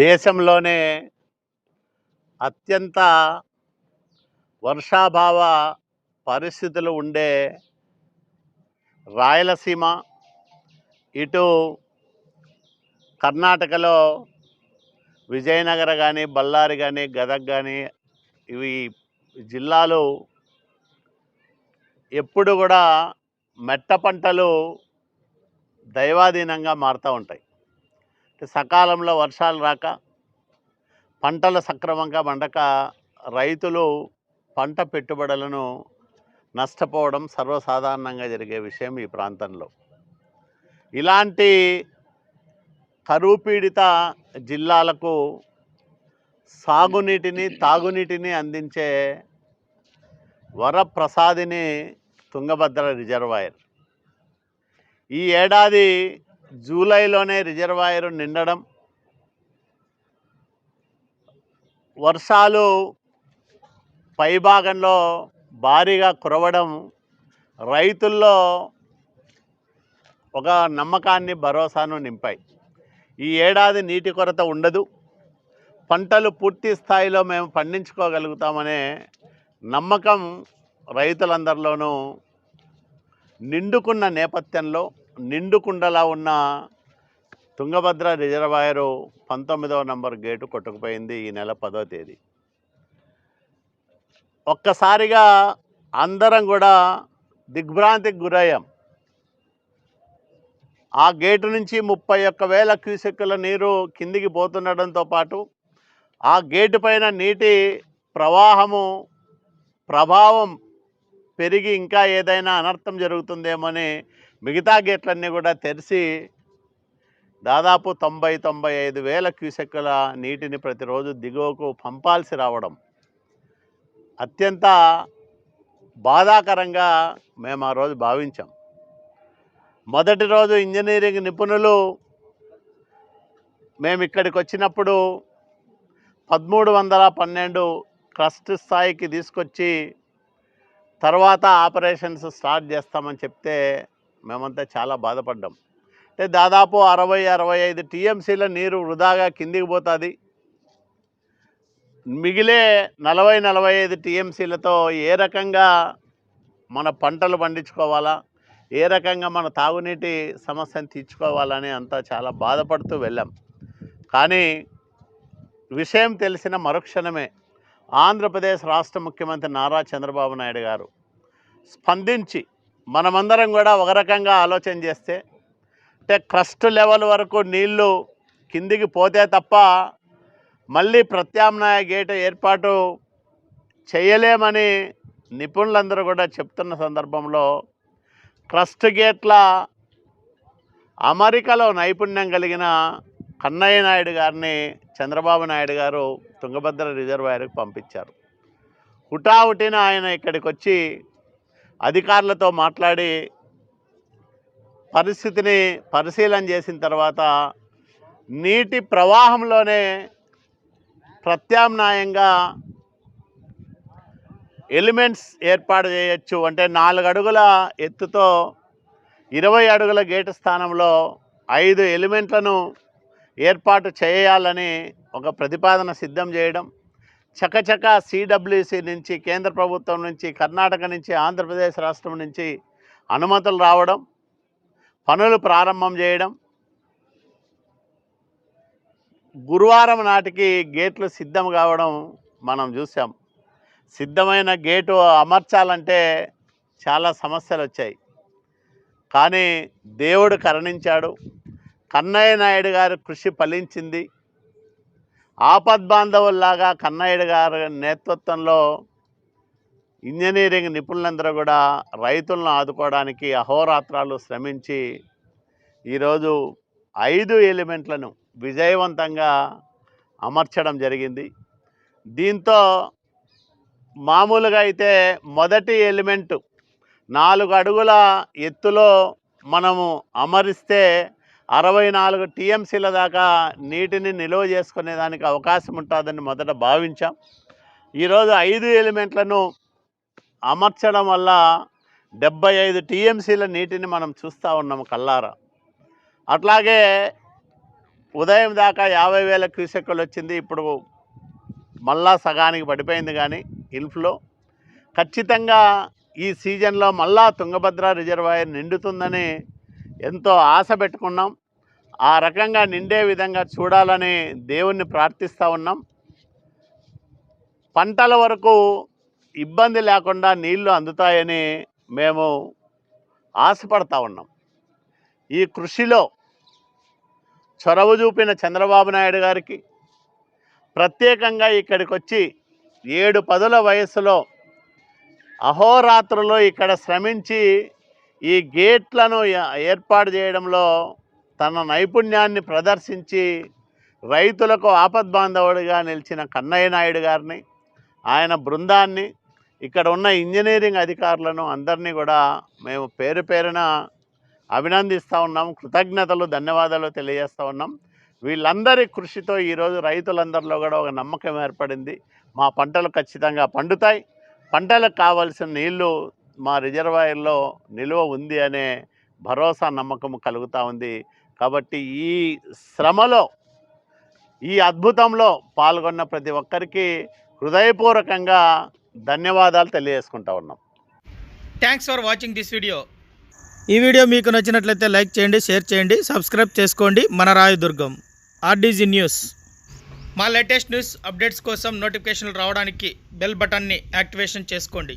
దేశంలోనే అత్యంత వర్షాభావ పరిస్థితులు ఉండే రాయలసీమ ఇటు కర్ణాటకలో విజయనగర కానీ బళ్ళారి కానీ గదగ్ కానీ ఇవి జిల్లాలు ఎప్పుడు కూడా మెట్ట పంటలు దైవాధీనంగా మారుతూ ఉంటాయి. సకాలంలో వర్షాలు రాక పంటలు సక్రమంగా పండక రైతులు పంట పెట్టుబడులను నష్టపోవడం సర్వసాధారణంగా జరిగే విషయం ఈ ప్రాంతంలో. ఇలాంటి కరువు పీడిత జిల్లాలకు సాగునీటిని తాగునీటిని అందించే వరప్రసాదిని తుంగభద్ర రిజర్వాయర్. ఈ ఏడాది జూలైలోనే రిజర్వాయర్ నిండడం వర్షాలు పైభాగంలో భారీగా కురవడం రైతుల్లో ఒక నమ్మకాన్ని భరోసాను నింపాయి. ఈ ఏడాది నీటి కొరత ఉండదు. పంటలు పూర్తి స్థాయిలో మేము పండించుకోగలుగుతామనే నమ్మకం రైతులందరిలోనూ నిండుకున్న నేపథ్యంలో నిండుకుండలా ఉన్న తుంగభద్ర రిజర్వాయరు పంతొమ్మిదవ నంబర్ గేటు కొట్టుకుపోయింది ఈ నెల పదో తేదీ. ఒక్కసారిగా అందరం కూడా దిగ్భ్రాంతికి గురయ్యాం. ఆ గేటు నుంచి ముప్పై ఒక్క వేల క్యూసెక్కుల నీరు కిందికి పోతుండడంతో పాటు ఆ గేటు పైన నీటి ప్రవాహము ప్రభావం పెరిగి ఇంకా ఏదైనా అనర్థం జరుగుతుందేమో అని మిగతా గేట్లన్నీ కూడా తెరిచి దాదాపు తొంభై తొంభై ఐదు వేల క్యూసెక్కుల నీటిని ప్రతిరోజు దిగువకు పంపాల్సి రావడం అత్యంత బాధాకరంగా మేము ఆ రోజు భావించాం. మొదటి రోజు ఇంజనీరింగ్ నిపుణులు మేము ఇక్కడికి వచ్చినప్పుడు పదమూడు వందల పన్నెండు క్రస్ట్ స్థాయికి తీసుకొచ్చి తర్వాత ఆపరేషన్స్ స్టార్ట్ చేస్తామని చెప్తే మేమంతా చాలా బాధపడ్డాం. అంటే దాదాపు అరవై అరవై ఐదు టీఎంసీల నీరు వృధాగా కిందికి పోతుంది. మిగిలే నలభై నలభై ఐదు టీఎంసీలతో ఏ రకంగా మన పంటలు పండించుకోవాలా? ఏ రకంగా మన తాగునీటి సమస్యను తీర్చుకోవాలని అంతా చాలా బాధపడుతూ వెళ్ళాం. కానీ విషయం తెలిసిన మరుక్షణమే ఆంధ్రప్రదేశ్ రాష్ట్ర ముఖ్యమంత్రి నారా చంద్రబాబు నాయుడు గారు స్పందించి మనమందరం కూడా ఒక రకంగా ఆలోచన చేస్తే అంటే క్రస్ట్ లెవెల్ వరకు నీళ్ళు కిందికి పోతే తప్ప మళ్ళీ ప్రత్యామ్నాయ గేట్ ఏర్పాటు చేయలేమని నిపుణులందరూ కూడా చెప్తున్న సందర్భంలో క్రస్ట్ గేట్ల అమెరికాలో నైపుణ్యం కలిగిన కన్నయ్య నాయుడు గారిని చంద్రబాబు నాయుడు గారు తుంగభద్ర రిజర్వాయర్కి పంపించారు. హుటాహుటిన ఆయన ఇక్కడికి వచ్చి అధికారులతో మాట్లాడి పరిస్థితిని పరిశీలన చేసిన తర్వాత నీటి ప్రవాహంలోనే ప్రత్యామ్నాయంగా ఎలిమెంట్స్ ఏర్పాటు చేయొచ్చు. అంటే నాలుగు అడుగుల ఎత్తుతో ఇరవై అడుగుల గేటు స్థానంలో ఐదు ఎలిమెంట్లను ఏర్పాటు చేయాలని ఒక ప్రతిపాదన సిద్ధం చేయడం చకచక సిడబ్ల్యూసి నుంచి కేంద్ర ప్రభుత్వం నుంచి కర్ణాటక నుంచి ఆంధ్రప్రదేశ్ రాష్ట్రం నుంచి అనుమతులు రావడం పనులు ప్రారంభం చేయడం గురువారం నాటికి గేట్లు సిద్ధం కావడం మనం చూసాం. సిద్ధమైన గేటు అమర్చాలంటే చాలా సమస్యలు వచ్చాయి. కానీ దేవుడు కరుణించాడు. కన్నయ్య నాయుడు గారి కృషి ఫలించింది. ఆపద్బాంధవుల్లాగా కన్నయ్య గారి నేతృత్వంలో ఇంజనీరింగ్ నిపుణులందరూ కూడా రైతులను ఆదుకోవడానికి అహోరాత్రాలు శ్రమించి ఈరోజు ఐదు ఎలిమెంట్లను విజయవంతంగా అమర్చడం జరిగింది. దీంతో మామూలుగా అయితే మొదటి ఎలిమెంటు నాలుగు అడుగుల ఎత్తులో మనము అమరిస్తే అరవై నాలుగు టీఎంసీల దాకా నీటిని నిల్వ చేసుకునే దానికి అవకాశం ఉంటుందని మొదట భావించాం. ఈరోజు ఐదు ఎలిమెంట్లను అమర్చడం వల్ల డెబ్బై ఐదు టీఎంసీల నీటిని మనం చూస్తూ ఉన్నాం కల్లారా అట్లాగే ఉదయం దాకా యాభై వేల క్యూసెక్కులు వచ్చింది. ఇప్పుడు మళ్ళా సగానికి పడిపోయింది కానీ ఇన్ఫ్లో. ఖచ్చితంగా ఈ సీజన్లో మళ్ళా తుంగభద్ర రిజర్వాయర్ నిండుతుందని ఎంతో ఆశ పెట్టుకున్నాం. ఆ రకంగా నిండే విధంగా చూడాలని దేవుణ్ణి ప్రార్థిస్తూ ఉన్నాం. పంటల వరకు ఇబ్బంది లేకుండా నీళ్ళు అందుతాయని మేము ఆశపడతా ఉన్నాం. ఈ కృషిలో చొరవ చూపిన చంద్రబాబు నాయుడు గారికి ప్రత్యేకంగా ఇక్కడికి వచ్చి ఏడు పదుల వయసులో అహోరాత్రులు ఇక్కడ శ్రమించి ఈ గేట్లను ఏర్పాటు చేయడంలో తన నైపుణ్యాన్ని ప్రదర్శించి రైతులకు ఆపద్బాంధవుడిగా నిలిచిన కన్నయ్య నాయుడు గారిని ఆయన బృందాన్ని ఇక్కడ ఉన్న ఇంజనీరింగ్ అధికారులను అందరినీ కూడా మేము పేరు పేరున అభినందిస్తూ ఉన్నాం. కృతజ్ఞతలు ధన్యవాదాలు తెలియజేస్తూ ఉన్నాం. వీళ్ళందరి కృషితో ఈరోజు రైతులందరిలో కూడా ఒక నమ్మకం ఏర్పడింది. మా పంటలు ఖచ్చితంగా పండుతాయి. పంటలకు కావాల్సిన నీళ్ళు మా రిజర్వాయర్లో నిల్వ ఉంది అనే భరోసా నమ్మకం కలుగుతూ ఉంది. కాబట్టి ఈ శ్రమలో ఈ అద్భుతంలో పాల్గొన్న ప్రతి ఒక్కరికి హృదయపూర్వకంగా ధన్యవాదాలు తెలియజేసుకుంటా ఉన్నాం. Thanks for watching this video ఈ వీడియో మీకు నచ్చినట్లయితే లైక్ చేయండి షేర్ చేయండి సబ్స్క్రైబ్ చేసుకోండి. మన రాయదుర్గం ఆర్డీజీ న్యూస్. మా లేటెస్ట్ న్యూస్ అప్డేట్స్ కోసం నోటిఫికేషన్లు రావడానికి బెల్ బటన్ని యాక్టివేషన్ చేసుకోండి.